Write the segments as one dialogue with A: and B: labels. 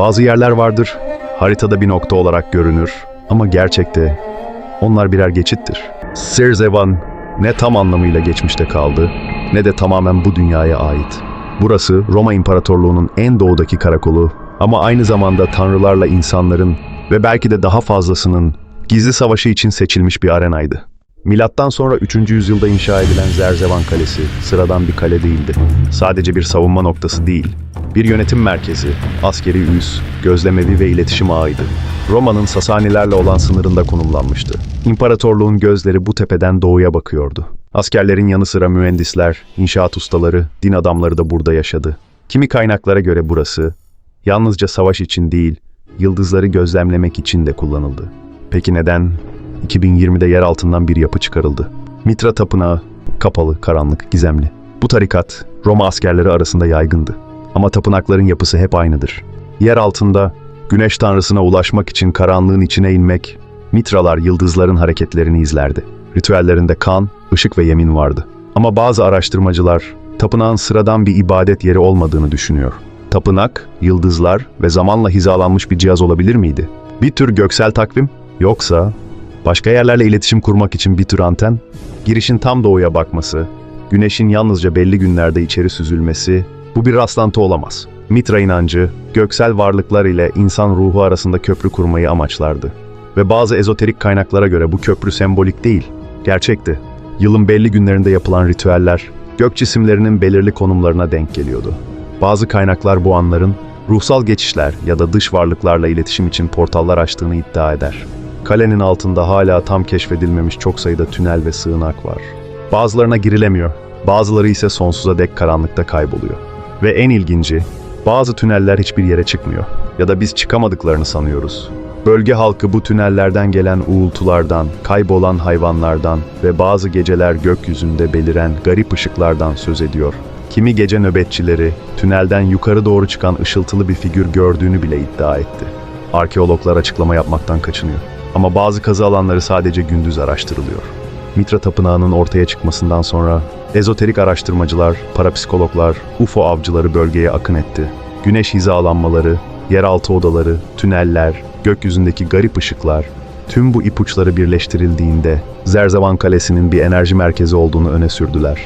A: Bazı yerler vardır, haritada bir nokta olarak görünür ama gerçekte onlar birer geçittir. Sirzevan ne tam anlamıyla geçmişte kaldı ne de tamamen bu dünyaya ait. Burası Roma İmparatorluğu'nun en doğudaki karakolu ama aynı zamanda tanrılarla insanların ve belki de daha fazlasının gizli savaşı için seçilmiş bir arenaydı. Milattan sonra 3. yüzyılda inşa edilen Zerzevan Kalesi sıradan bir kale değildi. Sadece bir savunma noktası değil, bir yönetim merkezi, askeri üs, gözlemevi ve iletişim ağıydı. Roma'nın Sasanilerle olan sınırında konumlanmıştı. İmparatorluğun gözleri bu tepeden doğuya bakıyordu. Askerlerin yanı sıra mühendisler, inşaat ustaları, din adamları da burada yaşadı. Kimi kaynaklara göre burası, yalnızca savaş için değil, yıldızları gözlemlemek için de kullanıldı. Peki neden 2020'de yer altından bir yapı çıkarıldı? Mitra Tapınağı, kapalı, karanlık, gizemli. Bu tarikat, Roma askerleri arasında yaygındı. Ama tapınakların yapısı hep aynıdır. Yer altında, güneş tanrısına ulaşmak için karanlığın içine inmek, mitralar yıldızların hareketlerini izlerdi. Ritüellerinde kan, ışık ve yemin vardı. Ama bazı araştırmacılar, tapınağın sıradan bir ibadet yeri olmadığını düşünüyor. Tapınak, yıldızlar ve zamanla hizalanmış bir cihaz olabilir miydi? Bir tür göksel takvim, yoksa başka yerlerle iletişim kurmak için bir tür anten, girişin tam doğuya bakması, güneşin yalnızca belli günlerde içeri süzülmesi, bu bir rastlantı olamaz. Mitra inancı, göksel varlıklar ile insan ruhu arasında köprü kurmayı amaçlardı. Ve bazı ezoterik kaynaklara göre bu köprü sembolik değil, gerçekti. Yılın belli günlerinde yapılan ritüeller, gök cisimlerinin belirli konumlarına denk geliyordu. Bazı kaynaklar bu anların ruhsal geçişler ya da dış varlıklarla iletişim için portallar açtığını iddia eder. Kalenin altında hala tam keşfedilmemiş çok sayıda tünel ve sığınak var. Bazılarına girilemiyor, bazıları ise sonsuza dek karanlıkta kayboluyor. Ve en ilginci, bazı tüneller hiçbir yere çıkmıyor ya da biz çıkamadıklarını sanıyoruz. Bölge halkı bu tünellerden gelen uğultulardan, kaybolan hayvanlardan ve bazı geceler gökyüzünde beliren garip ışıklardan söz ediyor. Kimi gece nöbetçileri tünelden yukarı doğru çıkan ışıltılı bir figür gördüğünü bile iddia etti. Arkeologlar açıklama yapmaktan kaçınıyor. Ama bazı kazı alanları sadece gündüz araştırılıyor. Mitra Tapınağı'nın ortaya çıkmasından sonra ezoterik araştırmacılar, parapsikologlar, UFO avcıları bölgeye akın etti. Güneş hizalanmaları, yeraltı odaları, tüneller, gökyüzündeki garip ışıklar, tüm bu ipuçları birleştirildiğinde Zerzevan Kalesi'nin bir enerji merkezi olduğunu öne sürdüler.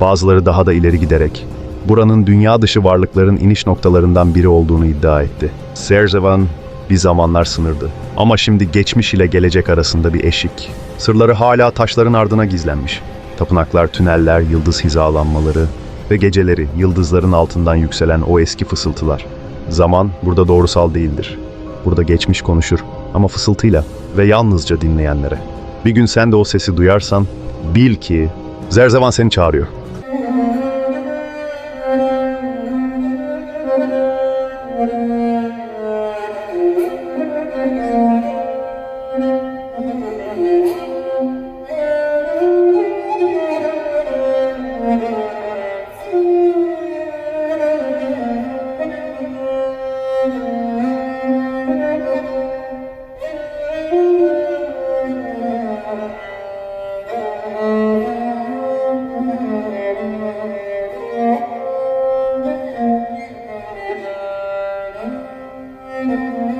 A: Bazıları daha da ileri giderek buranın dünya dışı varlıkların iniş noktalarından biri olduğunu iddia etti. Zerzevan bir zamanlar sınırdı. Ama şimdi geçmiş ile gelecek arasında bir eşik. Sırları hala taşların ardına gizlenmiş. Tapınaklar, tüneller, yıldız hizalanmaları ve geceleri yıldızların altından yükselen o eski fısıltılar. Zaman burada doğrusal değildir. Burada geçmiş konuşur ama fısıltıyla ve yalnızca dinleyenlere. Bir gün sen de o sesi duyarsan bil ki Zerzevan seni çağırıyor. Thank you. Thank you.